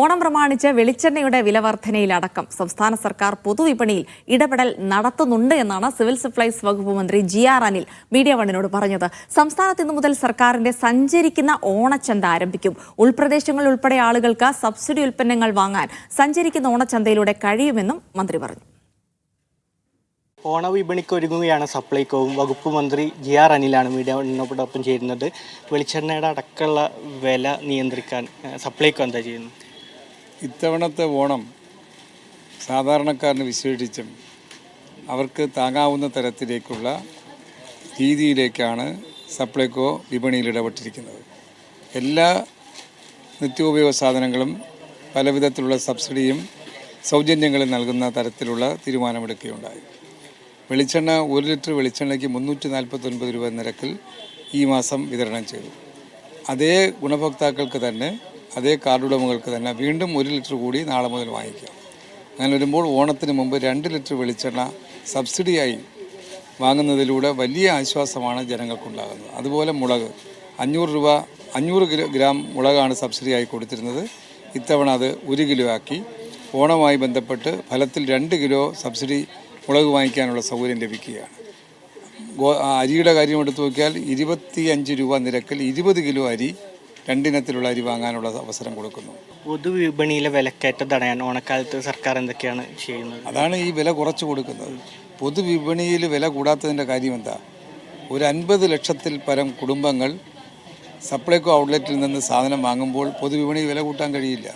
ഓണം പ്രമാണിച്ച് വെളിച്ചെണ്ണയുടെ വില വർധനയിലടക്കം സംസ്ഥാന സർക്കാർ പൊതുവിപണിയിൽ ഇടപെടൽ നടത്തുന്നുണ്ട് എന്നാണ് സിവിൽ സപ്ലൈസ് വകുപ്പ് മന്ത്രി ജി ആർ അനിൽ മീഡിയ വണ്ണിനോട് പറഞ്ഞത്. സംസ്ഥാനത്ത് ഇന്നു മുതൽ സർക്കാരിന്റെ സഞ്ചരിക്കുന്ന ഓണച്ചന്ത ആരംഭിക്കും. ഉൾപ്രദേശങ്ങളിൽ ഉൾപ്പെടെ ആളുകൾക്ക് സബ്സിഡി ഉൽപ്പന്നങ്ങൾ വാങ്ങാൻ സഞ്ചരിക്കുന്ന ഓണച്ചന്തയിലൂടെ കഴിയുമെന്നും മന്ത്രി പറഞ്ഞു. ഓണവിപണിക്ക് ഒരുങ്ങുകയാണ് സപ്ലൈകോവും വകുപ്പ് മന്ത്രി ജി ആർ അനിലാണ് മീഡിയ ഒപ്പം ചേരുന്നത്. വെളിച്ചെണ്ണയുടെ അടക്കമുള്ള വില നിയന്ത്രിക്കാൻ സപ്ലൈകോ എന്താ ചെയ്യുന്നത്? ഇത്തവണത്തെ ഓണം സാധാരണക്കാരന് വിശേഷിച്ചും അവർക്ക് താങ്ങാവുന്ന തരത്തിലേക്കുള്ള രീതിയിലേക്കാണ് സപ്ലൈകോ വിപണിയിൽ ഇടപെട്ടിരിക്കുന്നത്. എല്ലാ നിത്യോപയോഗ സാധനങ്ങളും പലവിധത്തിലുള്ള സബ്സിഡിയും സൗജന്യങ്ങളും നൽകുന്ന തരത്തിലുള്ള തീരുമാനമെടുക്കുകയുണ്ടായി. വെളിച്ചെണ്ണ ഒരു ലിറ്റർ വെളിച്ചെണ്ണയ്ക്ക് മുന്നൂറ്റി നാൽപ്പത്തൊൻപത് രൂപ നിരക്കിൽ ഈ മാസം വിതരണം ചെയ്തു. അതേ ഗുണഭോക്താക്കൾക്ക് തന്നെ അതേ കാർഡുടമകൾക്ക് തന്നെ വീണ്ടും ഒരു ലിറ്റർ കൂടി നാളെ മുതൽ വാങ്ങിക്കാം. അങ്ങനെ വരുമ്പോൾ ഓണത്തിന് മുമ്പ് രണ്ട് ലിറ്റർ വെളിച്ചെണ്ണ സബ്സിഡിയായി വാങ്ങുന്നതിലൂടെ വലിയ ആശ്വാസമാണ് ജനങ്ങൾക്കുണ്ടാകുന്നത്. അതുപോലെ മുളക് അഞ്ഞൂറ് രൂപ അഞ്ഞൂറ് കിലോ ഗ്രാം മുളകാണ് സബ്സിഡിയായി കൊടുത്തിരുന്നത്. ഇത്തവണ അത് ഒരു കിലോ ആക്കി. ഓണവുമായി ബന്ധപ്പെട്ട് ഫലത്തിൽ രണ്ട് കിലോ സബ്സിഡി മുളക് വാങ്ങിക്കാനുള്ള സൗകര്യം ലഭിക്കുകയാണ്. ഗോ അരിയുടെ കാര്യം എടുത്തു നോക്കിയാൽ ഇരുപത്തി അഞ്ച് രൂപ നിരക്കിൽ ഇരുപത് കിലോ അരി രണ്ടിനത്തിലുള്ള അരി വാങ്ങാനുള്ള അവസരം കൊടുക്കുന്നു. പൊതുവിപണിയിലെ വിലക്കയറ്റം തടയാൻ ഓണക്കാലത്ത് സർക്കാർ എന്തൊക്കെയാണ് ചെയ്യുന്നത്? അതാണ് ഈ വില കുറച്ച് കൊടുക്കുന്നത്. പൊതുവിപണിയിൽ വില കൂടാത്തതിന്റെ കാര്യം എന്താ ഒരു അൻപത് ലക്ഷത്തിൽ പരം കുടുംബങ്ങൾ സപ്ലൈകോ ഔട്ട്ലെറ്റിൽ നിന്ന് സാധനം വാങ്ങുമ്പോൾ പൊതുവിപണിയിൽ വില കൂട്ടാൻ കഴിയില്ല.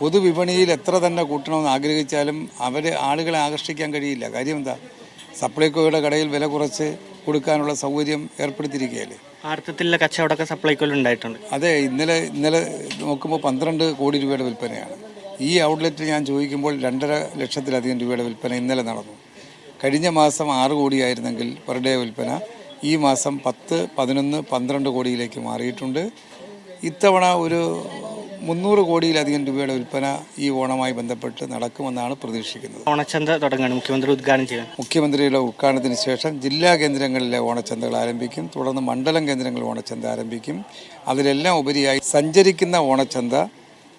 പൊതുവിപണിയിൽ എത്ര തന്നെ കൂട്ടണമെന്ന് ആഗ്രഹിച്ചാലും അവരെ ആളുകളെ ആകർഷിക്കാൻ കഴിയില്ല. കാര്യം എന്താ സപ്ലൈകോയുടെ കടയിൽ വില കുറച്ച് കൊടുക്കാനുള്ള സൗകര്യം ഏർപ്പെടുത്തിയിരിക്കുകയല്ലേ? ആർത്തത്തിലുള്ള കച്ചവടമൊക്കെ സപ്ലൈകോയിൽ ഉണ്ടായിട്ടുണ്ട്. അതെ ഇന്നലെ ഇന്നലെ നോക്കുമ്പോൾ പന്ത്രണ്ട് കോടി രൂപയുടെ വിൽപ്പനയാണ്. ഈ ഔട്ട്ലെറ്റിൽ ഞാൻ ചോദിക്കുമ്പോൾ രണ്ടര ലക്ഷത്തിലധികം രൂപയുടെ വിൽപ്പന ഇന്നലെ നടന്നു. കഴിഞ്ഞ മാസം ആറ് കോടിയായിരുന്നെങ്കിൽ പെർ ഡേ വിൽപ്പന. ഈ മാസം പത്ത് പതിനൊന്ന് പന്ത്രണ്ട് കോടിയിലേക്ക് മാറിയിട്ടുണ്ട്. ഇത്തവണ ഒരു മുന്നൂറ് കോടിയിലധികം രൂപയുടെ വിൽപ്പന ഈ ഓണമായി ബന്ധപ്പെട്ട് നടക്കുമെന്നാണ് പ്രതീക്ഷിക്കുന്നത്. ഓണച്ചന്ത തുടങ്ങുകയാണ് മുഖ്യമന്ത്രി ഉദ്ഘാടനം ചെയ്യുന്നത് മുഖ്യമന്ത്രിയുടെ ഉദ്ഘാടനത്തിന് ശേഷം ജില്ലാ കേന്ദ്രങ്ങളിലെ ഓണച്ചന്തകൾ ആരംഭിക്കും. തുടർന്ന് മണ്ഡലം കേന്ദ്രങ്ങളിൽ ഓണച്ചന്ത ആരംഭിക്കും. അതിലെല്ലാം ഉപരിയായി സഞ്ചരിക്കുന്ന ഓണച്ചന്ത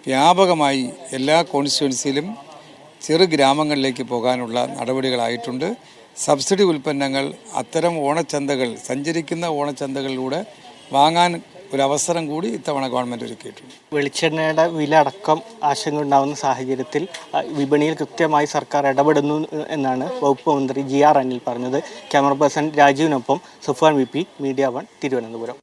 വ്യാപകമായി എല്ലാ കോൺസ്റ്റിറ്റ്യുവൻസിയിലും ചെറു ഗ്രാമങ്ങളിലേക്ക് പോകാനുള്ള നടപടികളായിട്ടുണ്ട്. സബ്സിഡി ഉൽപ്പന്നങ്ങൾ അത്തരം ഓണച്ചന്തകൾ സഞ്ചരിക്കുന്ന ഓണച്ചന്തകളിലൂടെ വാങ്ങാൻ ഒരു അവസരം കൂടി ഇത്തവണ ഗവൺമെന്റ് ഒരുക്കിയിട്ടുണ്ട്. വെളിച്ചെണ്ണയുടെ വില അടക്കം ആശങ്ക ഉണ്ടാകുന്ന സാഹചര്യത്തിൽ വിപണിയിൽ കൃത്യമായി സർക്കാർ ഇടപെടുന്നു എന്നാണ് വകുപ്പ് മന്ത്രി ജി ആർ അനിൽ പറഞ്ഞത്. Camera person രാജീവിനൊപ്പം Sufan V P media one Thiruvananthapuram.